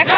এক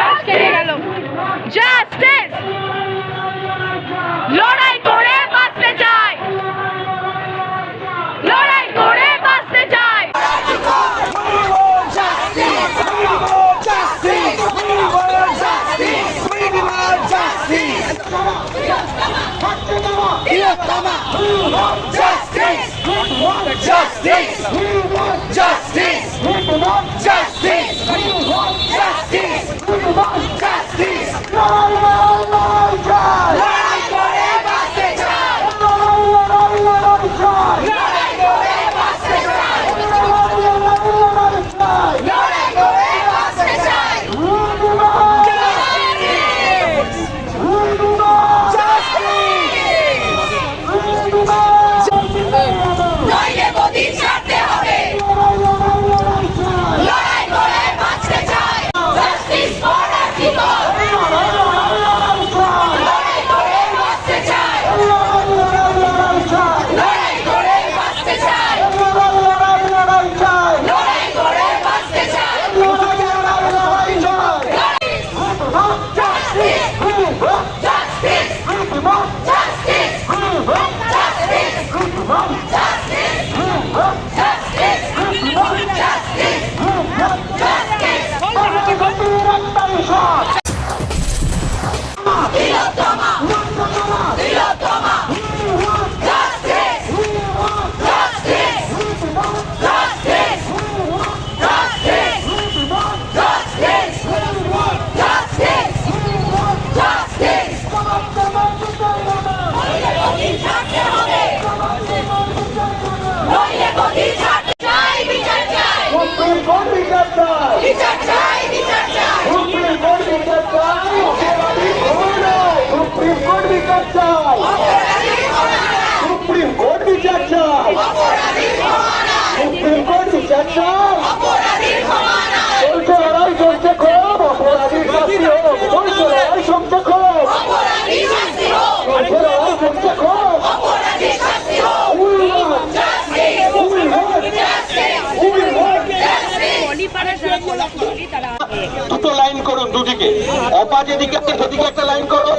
যেদিকে সেদিকে একটা লাইন করো।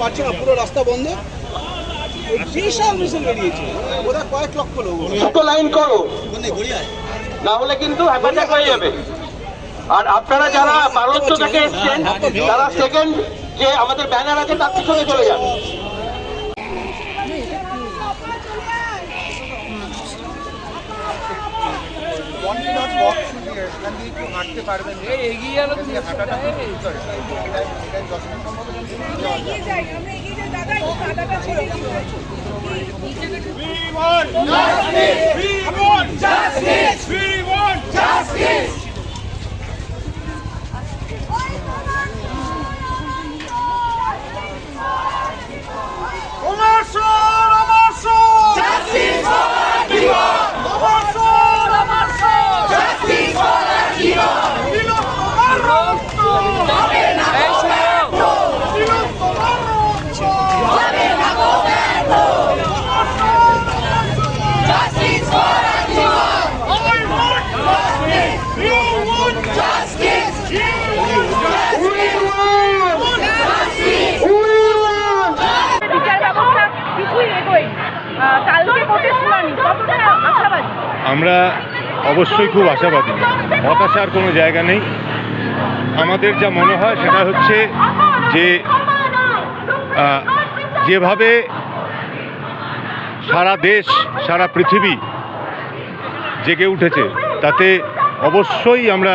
পাচ্ছে না পুরো রাস্তা বন্ধ। বিশাল মিছিল বেরিয়েছে। ওরা কয়েক লক্ষ লোক। দুটো লাইন করো। না হলে কিন্তু হ্যাপাচাক হয়ে যাবে। আর আপনারা যারা পার্বত্য থেকে এসছেন তারা সেকেন্ড যে আমাদের ব্যানার আছে তার পিছনে চলে যান। জাস্টিস ফর জাস্টিস বিচার ব্যবস্থা কিছুই এগোয় কালকে কোর্টে শুনানি কতটা আশাবাদী আমরা অবশ্যই খুব আশাবাদী। হতাশার কোনো জায়গা নেই। আমাদের যা মনে হয় সেটা হচ্ছে যে যেভাবে সারা দেশ, সারা পৃথিবী জেগে উঠেছে, তাতে অবশ্যই আমরা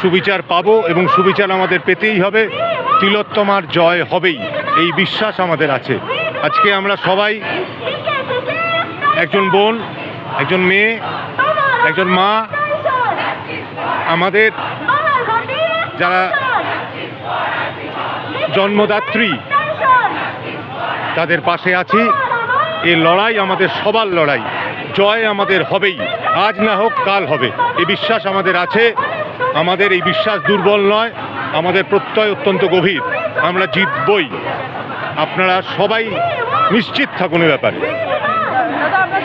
সুবিচার পাবো এবং সুবিচার আমাদের পেতেই হবে। তিলোত্তমার জয় হবেই, এই বিশ্বাস আমাদের আছে। আজকে আমরা সবাই একজন বোন, একজন মেয়ে একজন মা আমাদের যারা জন্মদাত্রী, তাদের পাশে আছি। এই লড়াই আমাদের সবার লড়াই। জয় আমাদের হবেই। আজ না হোক কাল হবে। এই বিশ্বাস আমাদের আছে। আমাদের এই বিশ্বাস দুর্বল নয়। আমাদের প্রত্যয় অত্যন্ত গভীর। আমরা জিতবই। আপনারা সবাই নিশ্চিত থাকুন এ ব্যাপারে।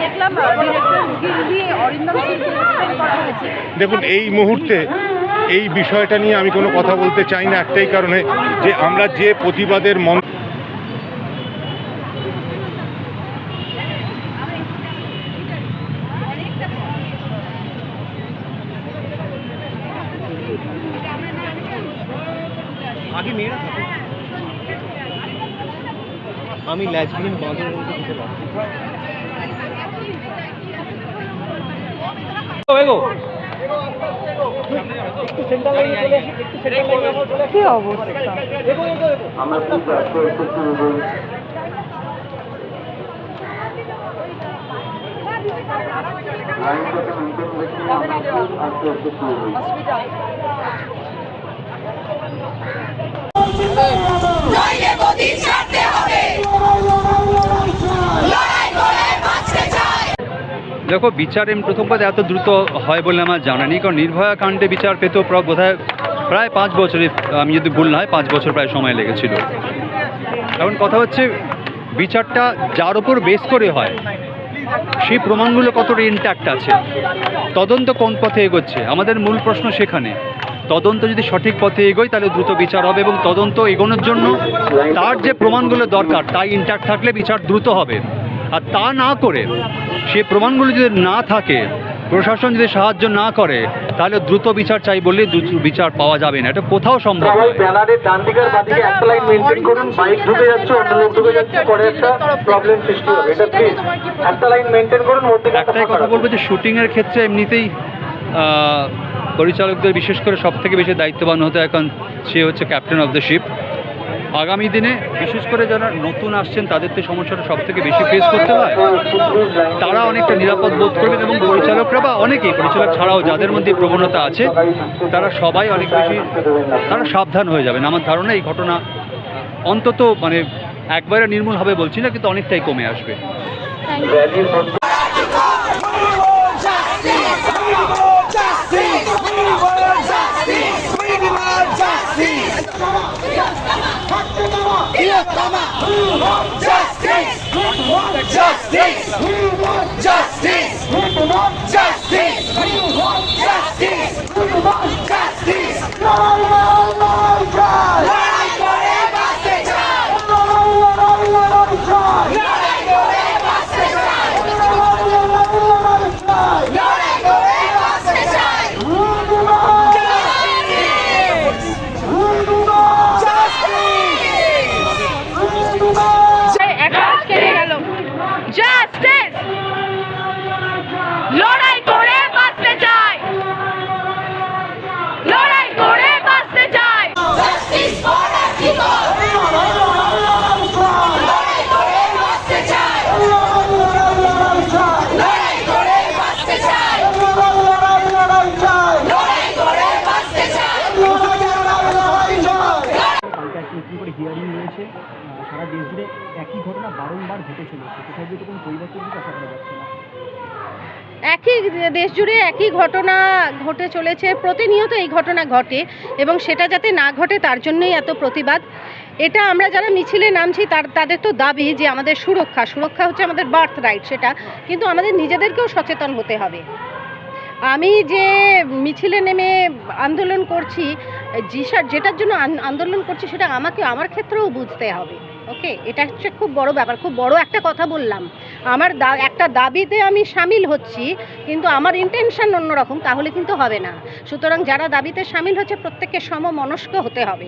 দেখলাম ডিরেক্টর রুগী রুগী অরিন্দম সিংকে এক্সপ্লেন করা হয়েছে। দেখুন এই মুহূর্তে এই বিষয়টা নিয়ে আমি কোনো কথা বলতে চাই না একটাই কারণে যে আমরা যে প্রতিবাদের মন আমি ল্যাচবিন বাঁধন দিতে পারব কি অবস্থা? লড়াই করে দেখো, বিচার এম প্রথমবার এত দ্রুত হয় বলে আমার জানা নেই, কারণ নির্ভয়া কাণ্ডে বিচার পেতেও বোধহয় প্রায় পাঁচ বছরে, আমি যদি ভুল না হয়, পাঁচ বছর প্রায় সময় লেগেছিল। এখন কথা হচ্ছে, বিচারটা যার ওপর বেস করে হয়, সেই প্রমাণগুলো কতটা ইন্ট্যাক্ট আছে, তদন্ত কোন পথে এগোচ্ছে? আমাদের মূল প্রশ্ন সেখানে। তদন্ত যদি সঠিক পথে এগোয়, তাহলে দ্রুত বিচার হবে এবং তদন্ত এগোনোর জন্য তার যে প্রমাণগুলো দরকার, তাই ইন্ট্যাক্ট থাকলে বিচার দ্রুত হবে। আর তা না করে সে প্রমাণগুলো যদি না থাকে প্রশাসন যদি সাহায্য না করে তাহলে দ্রুত বিচার চাই বললে দ্রুত বিচার পাওয়া যাবে না। এটা কোথাও সম্ভব নয়। ব্যানারের ডান দিকের বাদিকে একটা লাইন মেনটেন করুন বাইক ঢুকে যাচ্ছে অন্য লোক ঢুকে যাচ্ছে পরে একটা প্রবলেম সৃষ্টি হবে। এটা প্লিজ একটা লাইন মেনটেন করুন মধ্যে একটাই কথা বলব যে শুটিংয়ের ক্ষেত্রে এমনিতেই পরিচালকদের বিশেষ করে সব থেকে বেশি দায়িত্ববান হতে এখন সে হচ্ছে ক্যাপ্টেন অফ দ্য শিপ আগামী দিনে বিশেষ করে যারা নতুন আসছেন, তাদের তো সমস্যাটা সব থেকে বেশি ফেস করতে হয়। তারা অনেকটা নিরাপদ বোধ করবেন এবং পরিচালকরা বা অনেকেই, পরিচালক ছাড়াও যাদের মধ্যে প্রবণতা আছে, তারা সবাই অনেক বেশি, তারা সাবধান হয়ে যাবেন। আমার ধারণা এই ঘটনা অন্তত মানে একবারে নির্মূল হবে বলছি না, কিন্তু অনেকটাই কমে আসবে। We want justice. We want justice. We want justice. We want justice. We want justice. We want justice. Live, live, live, live. দেশ জুড়ে একই ঘটনা ঘটে চলেছে, প্রতিনিয়ত এই ঘটনা ঘটে এবং সেটা যাতে না ঘটে তার জন্যই এত প্রতিবাদ। এটা আমরা যারা মিছিলে নামছি তার, তাদের তো দাবি যে আমাদের সুরক্ষা সুরক্ষা হচ্ছে আমাদের বার্থ রাইট সেটা, কিন্তু আমাদের নিজেদেরকেও সচেতন হতে হবে। আমি যে মিছিলে নেমে আন্দোলন করছি যেটার জন্য আন- আন্দোলন করছি সেটা আমাকে, আমার ক্ষেত্রেও বুঝতে হবে। ওকে এটা হচ্ছে খুব বড় ব্যাপার, খুব বড় একটা কথা বললাম। আমার দা, একটা দাবিতে আমি সামিল হচ্ছি, কিন্তু আমার ইন্টেনশন অন্যরকম, তাহলে কিন্তু হবে না। সুতরাং যারা দাবিতে সামিল হচ্ছে, প্রত্যেককে সমমনস্ক হতে হবে।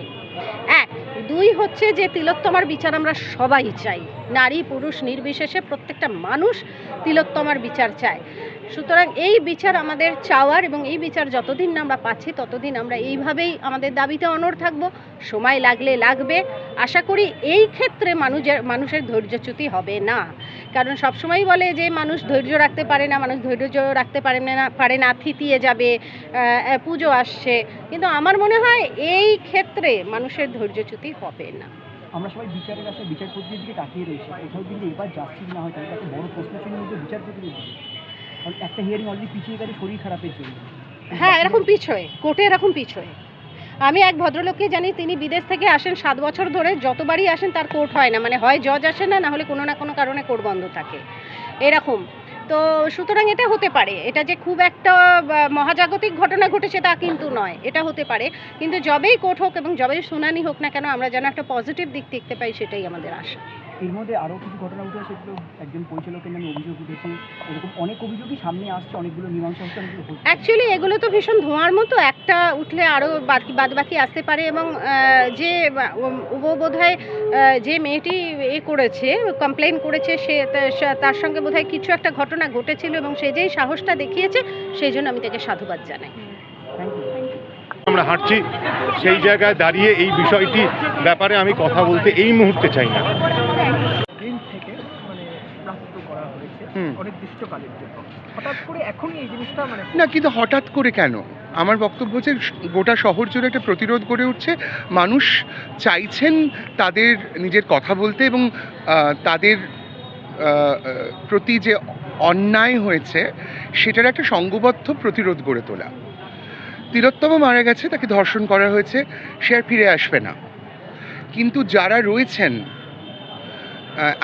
এক, দুই হচ্ছে যে তিলোত্তমার বিচার আমরা সবাই চাই। নারী, পুরুষ, নির্বিশেষে প্রত্যেকটা মানুষ তিলোত্তমার বিচার চায়। সুতরাং এই বিচার আমাদের চাওয়ার এবং এই বিচার যতদিন না আমরা পাচ্ছি, ততদিন আমরা এইভাবেই আমাদের দাবিতে অনড় থাকব। সময় লাগলে লাগবে। আশা করি এই ক্ষেত্রে মানুষের মানুষের ধৈর্যচ্যুতি হবে না। কারণ সবসময় বলে যে, মানুষ ধৈর্য রাখতে পারে না, মানুষ ধৈর্য রাখতে পারে না পারে না, থিতিয়ে যাবে পুজো আসছে। কিন্তু আমার মনে হয় এই ক্ষেত্রে মানুষের ধৈর্যচ্যুতি হবে না। আমরা সবাই বিচারের আশায় বিচারপতির দিকে তাকিয়ে রয়েছি। কোথাও কিন্তু এবার না হয় বড় প্রশ্ন দিকে। একটা হিয়ারিং অলরেডি পিছিয়ে গেছে শরীর খারাপের জন্য। হ্যাঁ এরকম পিছয়ে কোর্টে এরকম পিছয়ে আমি এক ভদ্রলোককে জানি, তিনি বিদেশ থেকে আসেন সাত বছর ধরে, যতবারই আসেন তার কোর্ট হয় না। মানে হয় জজ আসে না না হলে কোনো না কোনো কারণে কোর্ট বন্ধ থাকে। এরকম। তো সুতরাং এটা হতে পারে। এটা যে খুব একটা মহাজাগতিক ঘটনা ঘটেছে তা কিন্তু নয়। এটা হতে পারে। কিন্তু যবেই কোর্ট হোক এবং যবেই শুনানি হোক না কেন, আমরা যেন একটা পজিটিভ দিক দেখতে পাই, সেটাই আমাদের আশা। এর মধ্যে আরও কিছু ঘটনা উঠে আসে যেগুলো একজন পরিচালকের নামে অভিযোগ উঠেছে। এরকম অনেক অভিযোগই সামনে আসছে অনেকগুলো মীমাংসা হচ্ছে অনেকগুলো অ্যাকচুয়ালি এগুলো তো ভীষণ ধোঁয়ার মতো একটা উঠলে আরও বাকি বাদ বাকি আসতে পারে এবং যে ও বোধ হয় যে মেয়েটি এ করেছে কমপ্লেন করেছে সে তার সঙ্গে বোধহয় কিছু একটা ঘটনা ঘটেছিল এবং সে যেই সাহসটা দেখিয়েছে সেই জন্য আমি তাকে সাধুবাদ জানাই। থ্যাংক ইউ আমরা হাঁটছি সেই জায়গায় দাঁড়িয়ে এই বিষয়টি ব্যাপারে আমি কথা বলতে এই মুহূর্তে চাই না দিন থেকে মানে প্রাপ্ত করা হয়েছে হুম। মানে না, কিন্তু হঠাৎ করে কেন? আমার বক্তব্য হচ্ছে, গোটা শহর জুড়ে একটা প্রতিরোধ গড়ে উঠছে। মানুষ চাইছেন তাদের নিজের কথা বলতে এবং তাদের প্রতি যে অন্যায় হয়েছে, সেটার একটা সংঘবদ্ধ প্রতিরোধ গড়ে তোলা। তিলোত্তম মারা গেছে, তাকে ধর্ষণ করা হয়েছে, সে আর ফিরে আসবে না। কিন্তু যারা রয়েছেন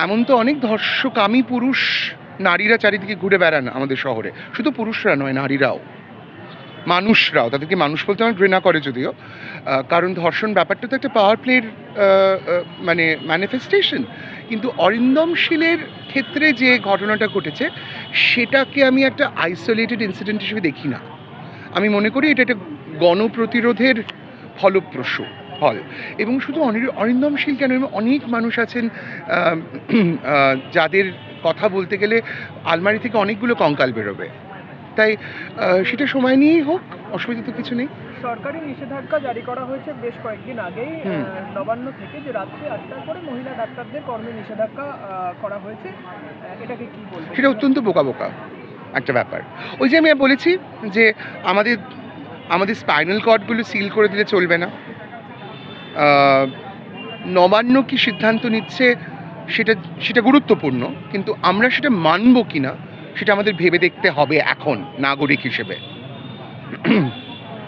এমন তো অনেক ধর্ষকামী পুরুষ নারীরা চারিদিকে ঘুরে বেড়ান আমাদের শহরে। শুধু পুরুষরা নয়, নারীরাও। মানুষরাও। তাদেরকে মানুষ বলতে আমার ঘৃণা করে যদিও। কারণ ধর্ষণ ব্যাপারটা তো একটা পাওয়ার প্লের মানে ম্যানিফেস্টেশন কিন্তু অরিন্দম শীলের ক্ষেত্রে যে ঘটনাটা ঘটেছে, সেটাকে আমি একটা আইসোলেটেড ইনসিডেন্ট হিসেবে দেখি না। আমি মনে করি এটা একটা গণপ্রতিরোধের ফলপ্রসূ ফল। এবং শুধু অনি- অরিন্দম শীল কেন অনেক মানুষ আছেন যাদের কথা বলতে গেলে আলমারি থেকে অনেকগুলো কঙ্কাল বেরোবে। তাই সেটা সময় নিয়েই হোক অসুবিধা তো কিছু নেই। সরকারি নিষেধাজ্ঞা জারি করা হয়েছে বেশ কয়েকদিন আগেই নবান্ন থেকে যে রাত্রি আটটার পরে মহিলা ডাক্তারদের কর্মে নিষেধাজ্ঞা করা হয়েছে। এটাকে কি বলব সেটা অত্যন্ত বোকা বোকা একটা ব্যাপার। ওই যে আমি বলেছি যে আমাদের আমাদের স্পাইনাল কর্ডগুলো সিল করে দিলে চলবে না। নবান্ন কি সিদ্ধান্ত নিচ্ছে সেটা সেটা গুরুত্বপূর্ণ, কিন্তু আমরা সেটা মানব কি না সেটা আমাদের ভেবে দেখতে হবে এখন, নাগরিক হিসেবে।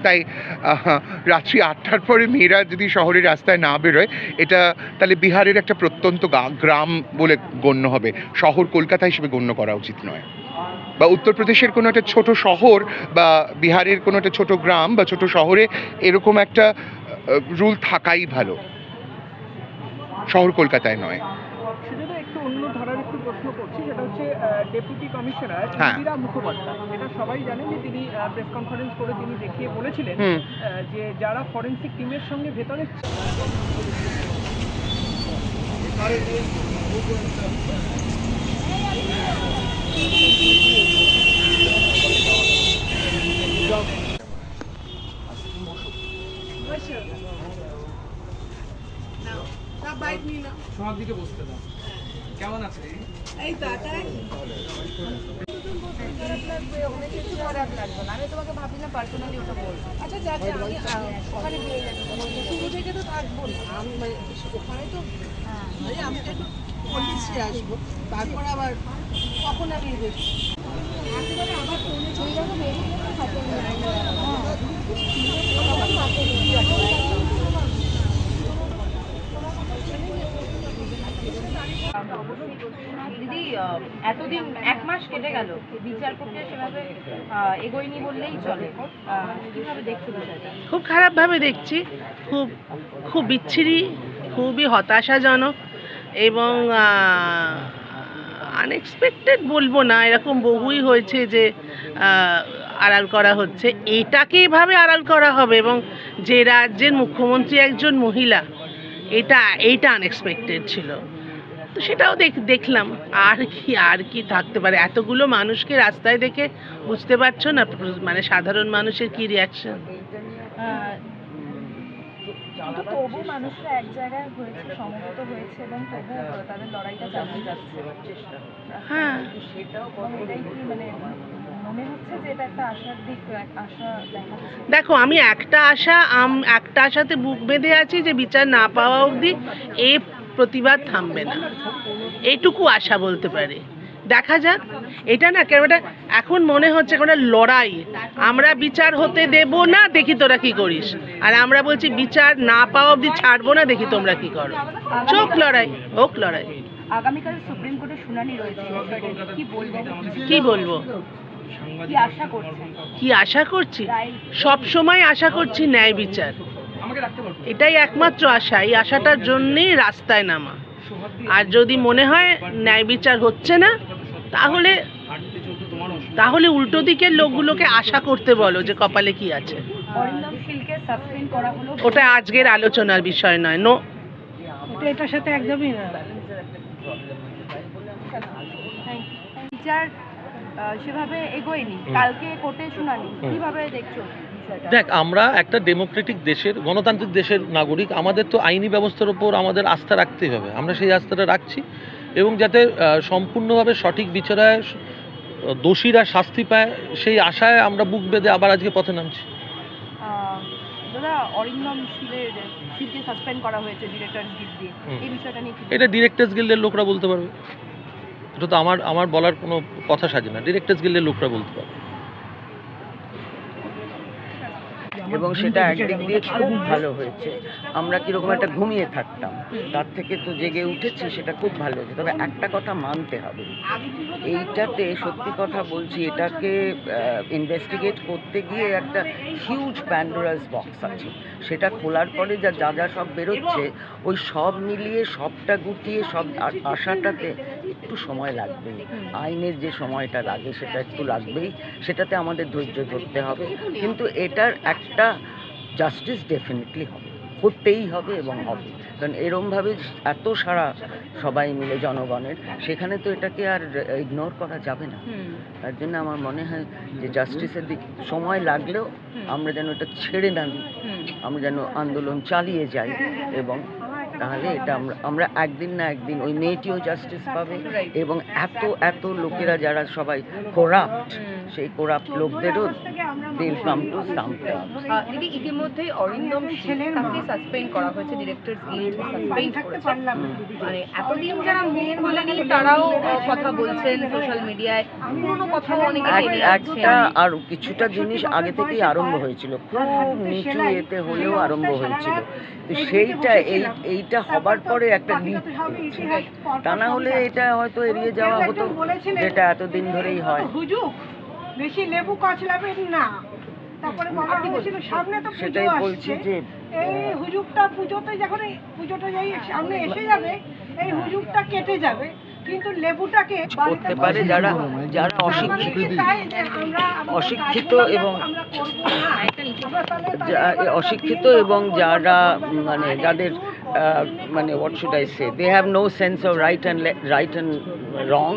তাই রাত্রি আটটার পরে মেয়েরা যদি শহরের রাস্তায় না বেরোয়, এটা তাহলে বিহারের একটা প্রত্যন্ত গ্রাম বলে গণ্য হবে। শহর কলকাতা হিসেবে গণ্য করা উচিত নয়। বা উত্তরপ্রদেশের কোনো একটা ছোট শহর, বা বিহারের কোনো একটা ছোট গ্রাম, বা ছোট শহরে এরকম একটা রুল থাকাই ভালো। শহর কলকাতায় নয় সেজন্য একটু অন্য ধারার একটু প্রশ্ন করছি সেটা হচ্ছে ডেপুটি কমিশনার হ্যাঁ। ইন্দিরা মুখোপাধ্যায়। এটা সবাই জানেন যে তিনি প্রেস কনফারেন্স করে তিনি দেখিয়ে বলেছিলেন যে যারা ফরেন্সিক টিমের সঙ্গে ভেতরে এই তো আচ্ছা। আচ্ছা, আমি তোমাকে ভাবি পার্সোনালি ওটা বলব আচ্ছা যাকে আমি ওখানে তো থাকব না। আমি মানে, ওখানে তো আমি একটু পলিশে আসব। তারপর আবার কখন আমি দেখছি একেবারে আবার চলে যাব বেরিয়ে হাতে দিদি এতদিন এক মাস কেটে গেল। বিচার প্রক্রিয়া সেভাবে এগোয়নি বললেই চলে। কীভাবে দেখছ বিষয়টা? খুব খারাপভাবে দেখছি। খুব খুব বিচ্ছিরি, খুবই হতাশাজনক এবং আনএক্সপেক্টেড বলব না, এরকম বহুই হয়েছে যে আড়াল করা হচ্ছে। এটাকে এভাবে আড়াল করা হবে এবং যে রাজ্যের মুখ্যমন্ত্রী একজন মহিলা, এটা, এইটা আনএক্সপেক্টেড ছিল। তো সেটাও দেখ দেখলাম। আর কি আর কি থাকতে পারে? এতগুলো মানুষকে রাস্তায় দেখে বুঝতে পারছ না? মানে সাধারণ মানুষের কি রিয়াকশন তবু মানুষরা এক জায়গায় হয়েছে সমবেত হয়েছে এবং তবু তাদের লড়াইটা চালিয়ে যাচ্ছে। হ্যাঁ। মানে মনে হচ্ছে যে এটা একটা আশার দিক আশা দেখো আমি একটা আশা আম একটা আশাতে বুক বেঁধে আছি যে বিচার না পাওয়া অবধি এ প্রতিবাদ থামবে না। এইটুকু আশা বলতে পারে। দেখা যাক। এটা না কেন এটা এখন মনে হচ্ছে কোনো লড়াই। আমরা বিচার হতে দেব না দেখি তোরা কি করিস। আর আমরা বলছি বিচার না পাওয়া অবধি ছাড়বো না দেখি তোমরা কি করো। চোখ লড়াই হোক লড়াই। আগামীকাল সুপ্রিম কোর্টে শুনানি রয়েছে। কি বলবেন কি বলব? কি আশা করছি? সব সময় আশা করছি ন্যায় বিচার। এটাই একমাত্র আশা এই আশাটার জন্যেই রাস্তায় নামা। আর যদি মনে হয় ন্যায় বিচার হচ্ছে না তাহলে তাহলে উল্টো দিকের লোকগুলোকে আশা করতে বলো যে কপালে কি আছে। অরিন্দম শীলকে সাসপেন্ড করা হলো ওটা আজকের আলোচনার বিষয় নয় নো। এটার সাথে একদমই না। বিচার সেভাবে এগোয়নি। কালকে কোর্টে শুনানি। কীভাবে দেখছ? দেখ আমরা একটা ডেমোক্রেটিক দেশের গণতান্ত্রিক দেশের নাগরিক আমাদের তো আইনি ব্যবস্থার উপর আমাদের আস্থা রাখতেই হবে। আমরা সেই আস্থাটা রাখছি এবং যাতে সম্পূর্ণভাবে সঠিক বিচারায় দোষীরা শাস্তি পায় সেই আশায় আমরা বুক বেঁধে আবার আজকে পথে নামছি। এটা ডিরেক্টার্স গিল্ডের লোকরা বলতে পারবে। এটা তো আমার আমার বলার কোনো কথা সাজে না। ডিরেক্টার্স গিল্ডের লোকরা বলতে পারবে। এবং সেটা একদিক দিয়ে খুব ভালো হয়েছে। আমরা কীরকম একটা ঘুমিয়ে থাকতাম তার থেকে তো জেগে উঠেছি সেটা খুব ভালো হয়েছে। তবে একটা কথা মানতে হবে এইটাতে সত্যি কথা বলছি এটাকে ইনভেস্টিগেট করতে গিয়ে একটা হিউজ প্যান্ডোরাস বক্স আছে। সেটা খোলার পরে যা যা যা সব বেরোচ্ছে ওই সব মিলিয়ে সবটা গুটিয়ে সব আ- আসাটাতে একটু সময় লাগবেই। আইনের যে সময়টা লাগে সেটা একটু লাগবেই। সেটাতে আমাদের ধৈর্য ধরতে হবে। কিন্তু এটার একটা জাস্টিস ডেফিনেটলি হবে। হতেই হবে এবং হবে। কারণ এরমভাবে এত সারা সবাই মিলে জনগণের সেখানে তো এটাকে আর ইগনোর করা যাবে না। তার জন্য আমার মনে হয় যে জাস্টিসের দিক সময় লাগলেও আমরা যেন এটা ছেড়ে না দিই। আমরা যেন আন্দোলন চালিয়ে যাই এবং তাহলে এটা আমরা আমরা একদিন না একদিন ওই মেয়েটিও জাস্টিস পাবে এবং এত এত লোকেরা যারা সবাই কোরাপ্ট সেই কোরাপ্ট লোকদেরও দিল কাম টু সামথিং দিদি ইতিমধ্যেই অরিন্দম তাকে সাসপেন্ড করা হয়েছে ডিরেক্টর সাসপেন্ড করেছে। মানে এতদিন যারা মুখ খোলেনি তারাও কথা বলছেন সোশ্যাল মিডিয়ায় পুরোনো কথাও অনেকে টেনে একটা আর কিছুটা জিনিস আগে থেকেই আরম্ভ হয়েছিল। খুব নিচু এতে হলেও আরম্ভ হয়েছিল। তো সেইটা এই এইটা হবার পরে একটা লিপ তা না হলে এটা হয়তো এড়িয়ে যাওয়া হতো যেটা এতদিন ধরেই হয়। বেশি লেবু কচলাবেন না। তারপরে সামনে তো পুজো আসছে। এই হুজুকটা পুজোতে যখন এই পুজোটা যাই সামনে এসে যাবে এই হুজুকটা কেটে যাবে কিন্তু লেবুটাকে করতে পারে যারা যারা অশিক্ষিত। আমরা আমাদের অশিক্ষিত এবং অশিক্ষিত এবং যারা মানে যাদের আহ, মানে what should I say they have no sense of right and right and wrong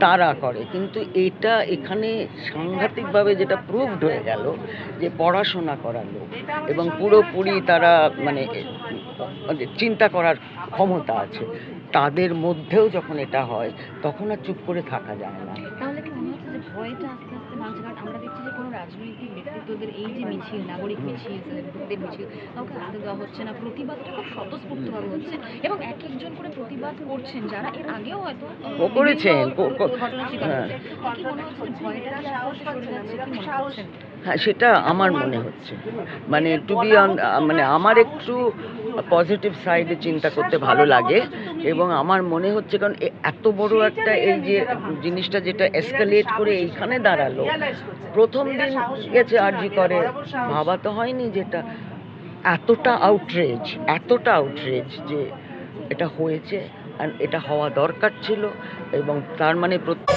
তারা করে। কিন্তু এটা এখানে সাংঘাতিকভাবে যেটা প্রুভড হয়ে গেল যে পড়াশোনা করার লোক এবং পুরোপুরি তারা মানে চিন্তা করার ক্ষমতা আছে। তাদের মধ্যেও যখন এটা হয় তখন আর চুপ করে থাকা যায় না। তাহলে কি মনে হচ্ছে যে ভয়টা আস্তে আস্তে কারণ আমরা দেখছি যে কোনো রাজনৈতিক ব্যক্তিত্বদের এই যে মিছিল নাগরিক মিছিল সেলিব্রিটিদের মিছিল কাউকে দেওয়া হচ্ছে না প্রতিবাদটা খুব স্বতঃস্ফূর্তভাবে হচ্ছে এবং এক একজন করে প্রতিবাদ করছেন যারা এর আগেও হয়তো ও করেছেন, শিকার হ্যাঁ। কি মনে হচ্ছে ভয়টা আস্তে আস্তে সরে যাচ্ছে কি মনে হচ্ছে? হ্যাঁ সেটা আমার মনে হচ্ছে। মানে টু বি মানে আমার একটু পজিটিভ সাইডে চিন্তা করতে ভালো লাগে এবং আমার মনে হচ্ছে কারণ এ- এত বড় একটা এই যে জিনিসটা যেটা এসকালেট করে এইখানে দাঁড়াল। প্রথম দিন গেছে আরজি করে ভাবা তো হয়নি যেটা এতটা আউটরেজ এতটা আউটরেজ যে এটা হয়েছে আর এটা হওয়া দরকার ছিল এবং তার মানে প্রত্যেক